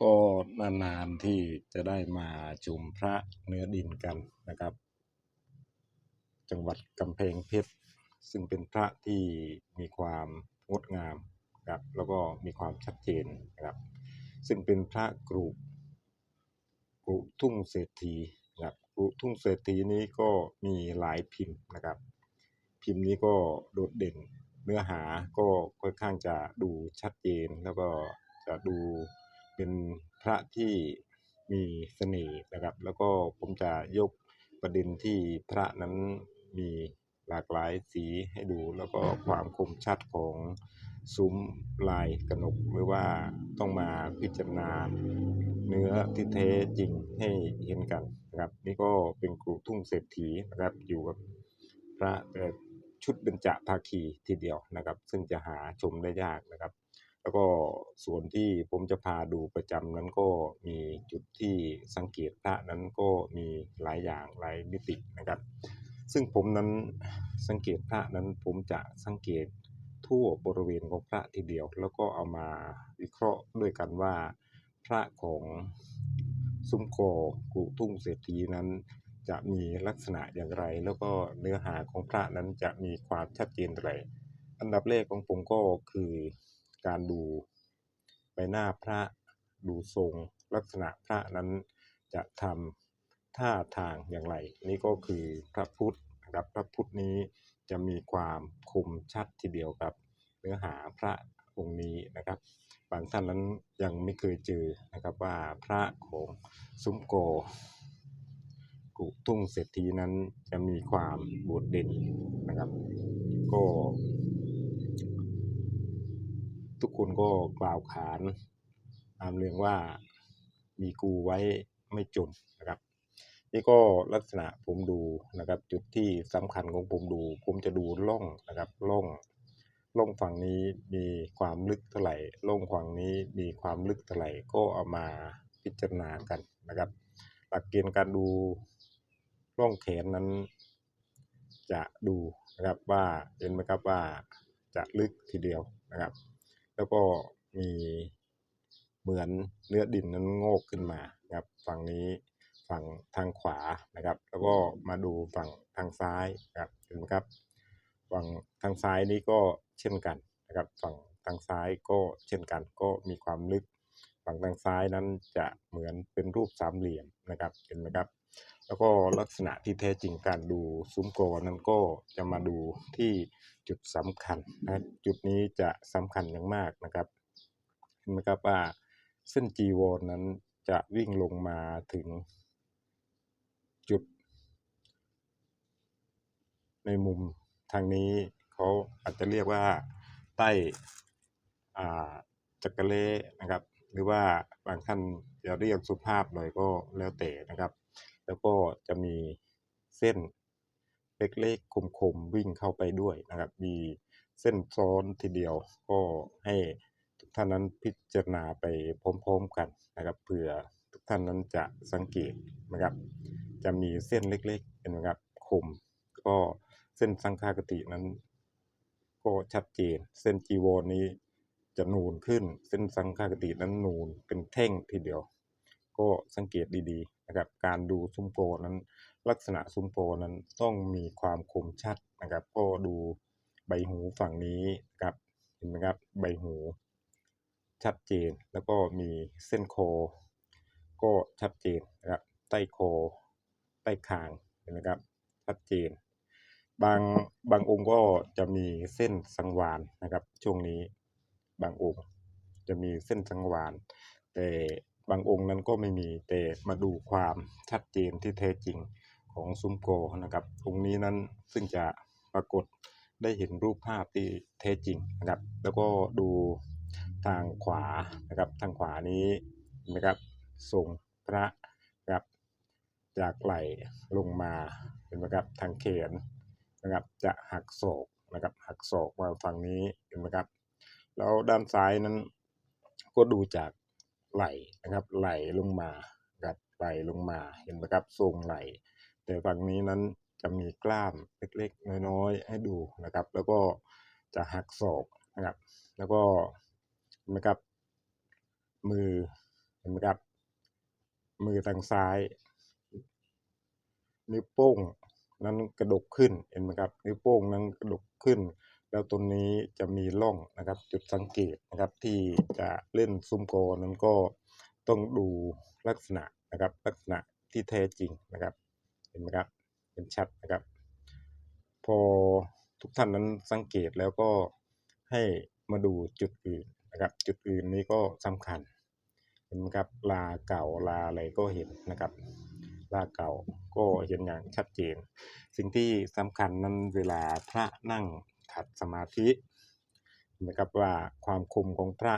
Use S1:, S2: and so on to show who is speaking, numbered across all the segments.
S1: ก็นานๆที่จะได้มาชมพระเนื้อดินกันนะครับ จังหวัดกำแพงเพชรซึ่งเป็นพระที่มีความงดงามครับแล้วก็มีความชัดเจนนะครับ ซึ่งเป็นพระกรุกรุทุ่งเศรษฐีนะครับกรุทุ่งเศรษฐีนี้ก็มีหลายพิมพ์นะครับ พิมพ์นี้ก็โดดเด่นเนื้อหาก็ค่อนข้างจะดูชัดเจนแล้วก็จะดู เป็นพระที่มีเสน่ห์นะครับ แล้วก็ผมจะยกประเด็นที่พระนั้นมีหลากหลายสีให้ดู แล้วก็ความคมชัดของซุ้มลายกระหนกหรือว่าต้องมาพิจารณาเนื้อที่แท้จริงให้เห็นกันนะครับ นี่ก็เป็นกรุทุ่งเศรษฐีนะครับอยู่กับพระเอ่ชุดเบญจภาคีทีเดียวนะครับ ซึ่งจะหาชมได้ยากนะครับ แล้วก็ส่วนที่ผมจะพาดูประจำนั้นก็มีจุดที่สังเกตพระนั้นก็มีหลายอย่างหลายมิตินะครับ ซึ่งผมนั้นสังเกตพระนั้นผมจะสังเกตทั่วบริเวณของพระทีเดียว แล้วก็เอามาวิเคราะห์ด้วยกันว่า พระของซุ้มโกกุทุ่งเศรษฐีนั้น จะมีลักษณะอย่างไร แล้วก็เนื้อหาของพระนั้นจะมีความชัดเจนอย่างไรอันดับแรกของผมก็คือ การดูใบหน้าพระดูทรงลักษณะพระนั้นจะทำท่าทางอย่างไร นี่ก็คือพระพุทธนะครับพระพุทธนี้จะมีความคมชัดทีเดียวกับเนื้อหาพระองค์นี้นะครับบางท่านนั้นยังไม่เคยเจอนะครับว่าพระของซุ้มโกกุทุ่งเศรษฐีนั้นจะมีความโดดเด่นนะครับ ก็ ทุกคนก็กล่าวขานตามเรื่องว่ามีกูไว้ไม่จนนะครับ นี่ก็ลักษณะผมดูนะครับ จุดที่สำคัญของผมดู ผมจะดูล่องนะครับล่องล่องฝั่งนี้มีความลึกเท่าไหร่ล่องฝั่งนี้มีความลึกเท่าไหร่ก็เอามาพิจารณากันนะครับ หลักเกณฑ์การดูร่องแขนนั้นจะดูนะครับว่าเห็นไหมครับว่าจะลึกทีเดียวนะครับ แล้วก็มีเหมือนเนื้อดินนั้นงอกขึ้นมานะครับฝั่งนี้ฝั่งทางขวานะครับ แล้วก็มาดูฝั่งทางซ้ายนะครับเห็นไหมครับ ฝั่งทางซ้ายนี้ก็เช่นกันนะครับ ฝั่งทางซ้ายก็เช่นกันก็มีความลึก ฝั่งทางซ้ายนั้นจะเหมือนเป็นรูปสามเหลี่ยมนะครับเห็นไหมครับ แล้วก็ลักษณะที่แท้จริงการดูซุ้มโกนั้นก็จะมาดูที่จุดสำคัญนะจุดนี้จะสำคัญอย่างมากนะครับเห็นไหมครับว่าเส้นจีวรนั้นจะวิ่งลงมาถึงจุด ในมุมทางนี้เขาอาจจะเรียกว่าใต้อ่าจักระเลนะครับ หรือว่าบางท่านจะเรียกสุภาพหน่อยก็แล้วแต่นะครับ แล้วก็จะมีเส้นเล็กๆคมๆวิ่งเข้าไปด้วยนะครับ มีเส้นซ้อนทีเดียวก็ให้ทุกท่านนั้นพิจารณาไปพร้อมๆกันนะครับเผื่อทุกท่านนั้นจะสังเกตนะครับ จะมีเส้นเล็กๆเห็นไหมครับคม ก็เส้นสังฆากตินั้น ก็ชัดเจน เส้นจีวรนี้จะนูนขึ้น เส้นสังฆากตินั้นนูนเป็นแท่งทีเดียว ก็สังเกตดีๆ นะครับการดูซุ้มโปนั้น ลักษณะซุ้มโปนั้นต้องมีความคมชัดนะครับ ก็ดูใบหูฝั่งนี้นะครับเห็นไหมครับใบหูชัดเจนแล้วก็มีเส้นคอก็ชัดเจนนะครับใต้คอใต้คางเห็นไหมครับชัดเจน บางบางองค์ก็จะมีเส้นสังวานนะครับ ช่วงนี้บางองค์จะมีเส้นสังวานแต่ บางองค์นั้นก็ไม่มีแต่มาดูความชัดเจนที่แท้จริงของซุ้มโกนะครับองค์นี้นั้นซึ่งจะปรากฏได้เห็นรูปภาพที่แท้จริงนะครับ แล้วก็ดูทางขวานะครับทางขวานี้เห็นไหมครับทรงพระนะครับจากไหลลงมาเห็นไหมครับทางแขนนะครับจะหักศอกนะครับหักศอกมาฝั่งนี้เห็นไหมครับแล้วด้านซ้ายนั้นก็ดูจาก ไหลนะครับ ไหลลงมานะครับไหลลงมาเห็นไหมครับทรงไหล แต่ฝั่งนี้นั้นจะมีกล้ามเล็กๆ น้อยๆ ให้ดูนะครับ แล้วก็จะหักศอกนะครับ แล้วก็เห็นไหมครับ มือห็นไหมครับ มือทางซ้าย นิ้วโป้งนั้นกระดกขึ้นเห็นไหมครับ นิ้วโป้งนั้นกระดกขึ้น แล้วตรงนี้จะมีร่องนะครับ จุดสังเกตนะครับ ที่จะเล่นซุ้มโกนั้นก็ต้องดูลักษณะนะครับ ลักษณะที่แท้จริงนะครับ เห็นไหมครับเห็นชัดนะครับ พอทุกท่านนั้นสังเกตแล้วก็ให้มาดูจุดอื่นนะครับ จุดอื่นนี้ก็สำคัญ เห็นไหมครับลาเก่าลาอะไรก็เห็นนะครับลาเก่าก็เห็นอย่างชัดเจน สิ่งที่สำคัญนั้นเวลาพระนั่ง สมาธินะครับว่าความคมของพระ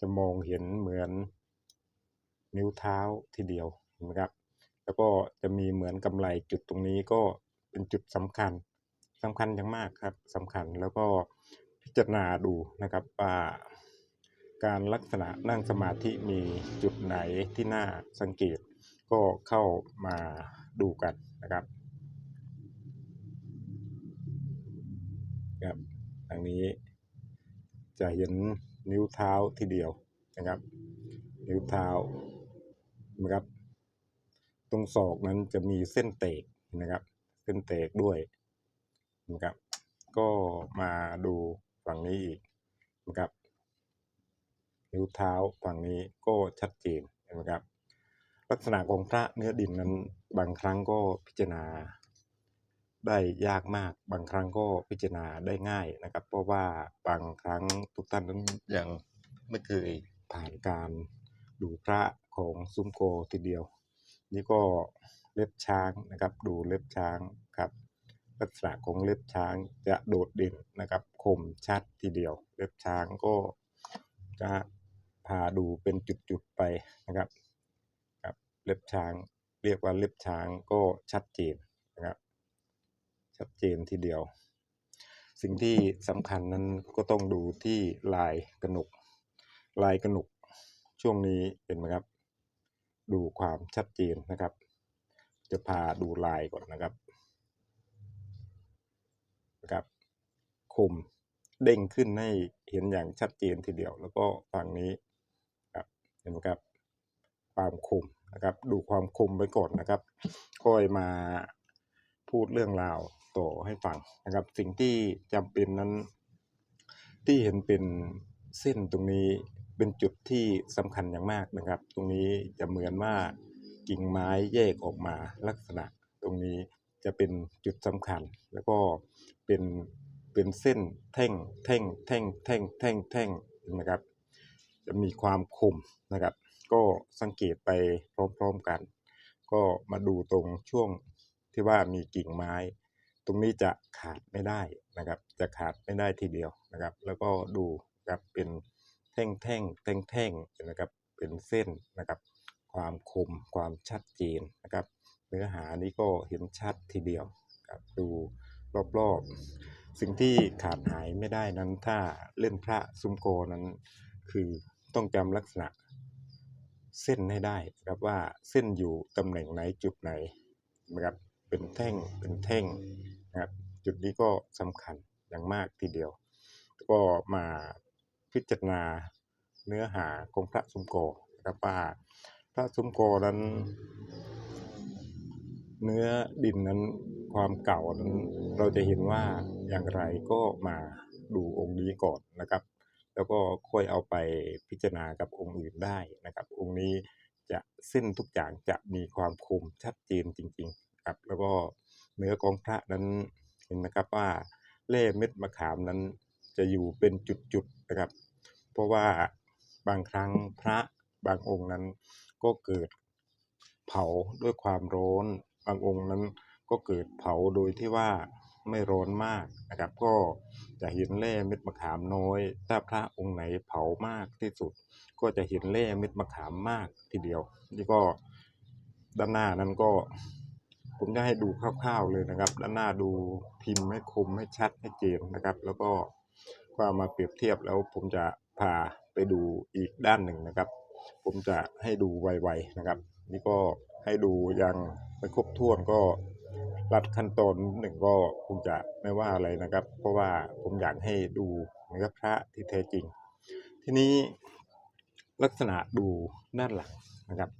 S1: จะมองเห็นเหมือนนิ้วเท้าทีเดียวนไหมครับ แล้วก็จะมีเหมือนกำไลจุดตรงนี้ก็เป็นจุดสำคัญสำคัญอย่างมากครับสำคัญแล้วก็พิจารณาดูนะครับว่าการลักษณะนั่งสมาธิมีจุดไหนที่น่าสังเกต ก็เข้ามาดูกันนะครับ ครับทางนี้จะเห็นนิ้วเท้าทีเดียวนะครับ นิ้วเท้านะครับ ตรงศอกนั้นจะมีเส้นเตกนะครับ เส้นเตกด้วยนะครับ ก็มาดูฝั่งนี้อีกนะครับ นิ้วเท้าฝั่งนี้ก็ชัดเจนนะครับ ลักษณะของพระเนื้อดินนั้นบางครั้งก็พิจารณา ได้ยากมาก บางครั้งก็พิจารณาได้ง่ายนะครับ เพราะว่าบางครั้งทุกท่านนั้นยังไม่เคยผ่านการดูพระของซุ้มโกทีเดียว นี่ก็เล็บช้างนะครับ ดูเล็บช้างครับลักษณะของเล็บช้างจะโดดเด่นนะครับ คมชัดทีเดียว เล็บช้างก็จะพาดูเป็นจุดๆไปนะครับครับ เล็บช้างเรียกว่าเล็บช้างก็ชัดเจน ชัดเจนทีเดียว สิ่งที่สำคัญนั้นก็ต้องดูที่ลายกระหนก ลายกระหนกช่วงนี้เห็นไหมครับ ดูความชัดเจนนะครับ จะพาดูลายก่อนนะครับนะครับคมเด้งขึ้นให้เห็นอย่างชัดเจนทีเดียว แล้วก็ฝั่งนี้ครับเห็นไหมครับความคมนะครับ ดูความคมไว้ก่อนนะครับ ค่อยมาพูดเรื่องราว ต่อให้ฟังนะครับ สิ่งที่จำเป็นนั้น ที่เห็นเป็นเส้นตรงนี้เป็นจุดที่สำคัญอย่างมากนะครับ ตรงนี้จะเหมือนว่ากิ่งไม้แยกออกมาลักษณะ ตรงนี้จะเป็นจุดสำคัญ แล้วก็เป็นเป็นเส้นแท่งแท่งแท่งแท่งแท่งแท่งนะครับ จะมีความคมนะครับ ก็สังเกตไปพร้อมๆกัน ก็มาดูตรงช่วงที่ว่ามีกิ่งไม้ ตรงนี้จะขาดไม่ได้นะครับ จะขาดไม่ได้ทีเดียวนะครับ แล้วก็ดูครับเป็นแท่งแท่งแท่งแท่งนะครับ เป็นเส้นนะครับ ความคมความชัดเจนนะครับ เนื้อหานี้ก็เห็นชัดทีเดียวครับดูรอบๆ สิ่งที่ขาดหายไม่ได้นั้นถ้าเล่นพระซุมโกนั้นคือต้องจำลักษณะเส้นให้ได้นะครับว่าเส้นอยู่ตำแหน่งไหนจุดไหนนะครับเป็นแท่งเป็นแท่ง นะครับ จุดนี้ก็สำคัญอย่างมากทีเดียว ก็มาพิจารณาเนื้อหาของพระสุมโกนะครับว่าพระสุมโกนั้น เนื้อดินนั้นความเก่านั้นเราจะเห็นว่าอย่างไรก็มาดูองค์นี้ก่อนนะครับ แล้วก็ค่อยเอาไปพิจารณากับองค์อื่นได้นะครับ องค์นี้จะเส้นทุกอย่างจะมีความคมชัดเจนจริง ๆ ครับ แล้วก็ เนื้อของพระนั้นเห็นนะครับว่าเล่เม็ดมะขามนั้นจะอยู่เป็นจุดๆนะครับ เพราะว่าบางครั้งพระบางองค์นั้นก็เกิดเผาด้วยความร้อนบางองค์นั้นก็เกิดเผาโดยที่ว่าไม่ร้อนมากนะครับ ก็จะเห็นแร่เม็ดมะขามน้อย ถ้าพระองค์ไหนเผามากที่สุด ก็จะเห็นแร่เม็ดมะขามมากทีเดียว นี่ก็ด้านหน้านั้นก็ ผมจะให้ดูคร่าวๆเลยนะครับ ด้านหน้าดูพิมพ์ให้คมให้ชัดให้เจนนะครับ แล้วก็ก็มาเปรียบเทียบแล้วผมจะพาไปดูอีกด้านหนึ่งนะครับ ผมจะให้ดูไวๆนะครับ นี่ก็ให้ดูยังไม่ครบถ้วนก็รัดขั้นตอนหนึ่งก็คงจะไม่ว่าอะไรนะครับ เพราะว่าผมอยากให้ดูเนื้อพระที่แท้จริง ทีนี้ลักษณะดูด้านหลังนะครับ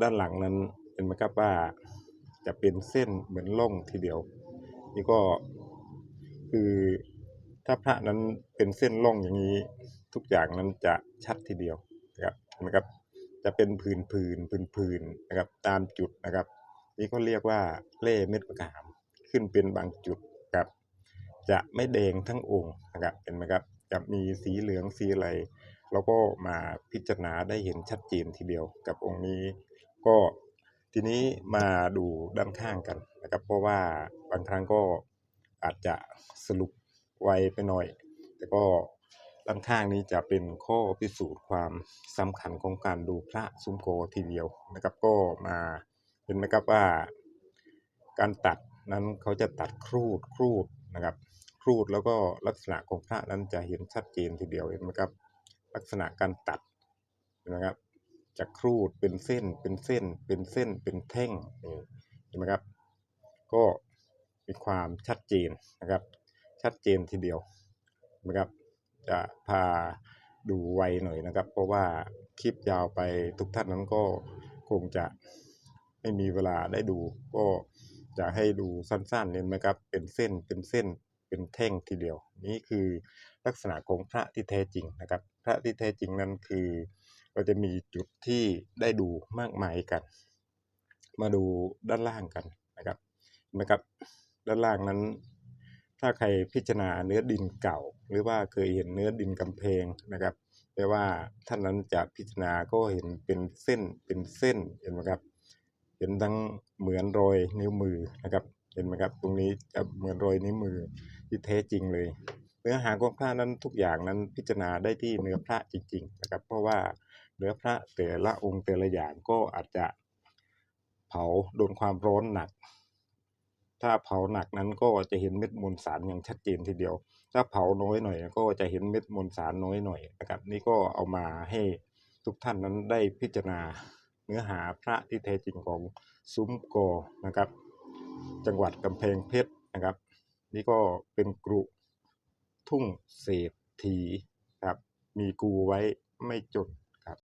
S1: ด้านหลังนั้นเห็นไหมครับว่า จะเป็นเส้นเหมือนล่องทีเดียว นี่ก็คือถ้าพระนั้นเป็นเส้นล่องอย่างนี้ทุกอย่างนั้นจะชัดทีเดียวนะครับนไหมครับ จะเป็นผืนผืนผืนผืนนะครับ ตามจุดนะครับ นี่ก็เรียกว่าเล่เม็ดมะขามขึ้นเป็นบางจุดครับ จะไม่แดงทั้งองค์นะครับเห็นไหมครับจะมีสีเหลืองสีอะไรเราก็มาพิจารณาได้เห็นชัดเจนทีเดียวกับองค์นี้ก็ ทีนี้มาดูด้านข้างกันนะครับ เพราะว่าบางครั้งก็อาจจะสรุปไวไปหน่อย แต่ก็ด้านข้างนี้จะเป็นข้อพิสูจน์ความสำคัญของการดูพระซุ้มโกทีเดียวนะครับ ก็มาเห็นไหมครับว่า การตัดนั้นเขาจะตัดครูดครูดนะครับ ครูดแล้วก็ลักษณะของพระนั้นจะเห็นชัดเจนทีเดียวเห็นไหมครับ ลักษณะการตัดเห็นไหมครับ จะครูดเป็นเส้นเป็นเส้น เป็นเส้นเป็นแท่งนี่เห็นไหมครับ ก็มีความชัดเจนนะครับ ชัดเจนทีเดียวนไหมครับ จะพาดูไวหน่อยนะครับ เพราะว่าคลิปยาวไปทุกท่านนั้นก็คงจะไม่มีเวลาได้ดู ก็จะให้ดูสั้นๆเห็นไหมครับ เป็นเส้นเป็นเส้นเป็นแท่งทีเดียว นี่คือลักษณะของพระที่แท้จริงนะครับ พระที่แท้จริงนั้นคือ เราจะมีจุดที่ได้ดูมากมายกัน มาดูด้านล่างกันนะครับนไหมครับ ด้านล่างนั้น ถ้าใครพิจารณาเนื้อดินเก่า หรือว่าเคยเห็นเนื้อดินกำแพงนะครับแปลว่าท่านนั้นจะพิจารณาก็เห็นเป็นเส้นเป็นเส้นเห็นไหมครับ เห็นทั้งเหมือนรอยนิ้วมือนะครับ เห็นไหมครับ ตรงนี้จะเหมือนรอยนิ้วมือที่แท้จริงเลย เนื้อหาของพระนั้นทุกอย่างนั้นพิจารณาได้ที่เนื้อพระจริง ๆ นะครับ เพราะว่า เนื้อพระแต่ละองค์แต่ละอย่างก็อาจจะเผาโดนความร้อนหนัก ถ้าเผาหนักนั้นก็จะเห็นเม็ดมวลสารอย่างชัดเจนทีเดียว ถ้าเผาน้อยหน่อยก็จะเห็นเม็ดมวลสารน้อยหน่อยนะครับ นี่ก็เอามาให้ทุกท่านนั้นได้พิจารณาเนื้อหาพระที่แท้จริงของซุ้มกอนะครับ จังหวัดกำแพงเพชรนะครับ นี่ก็เป็นกรุทุ่งเศรษฐีครับ มีกูไว้ไม่จน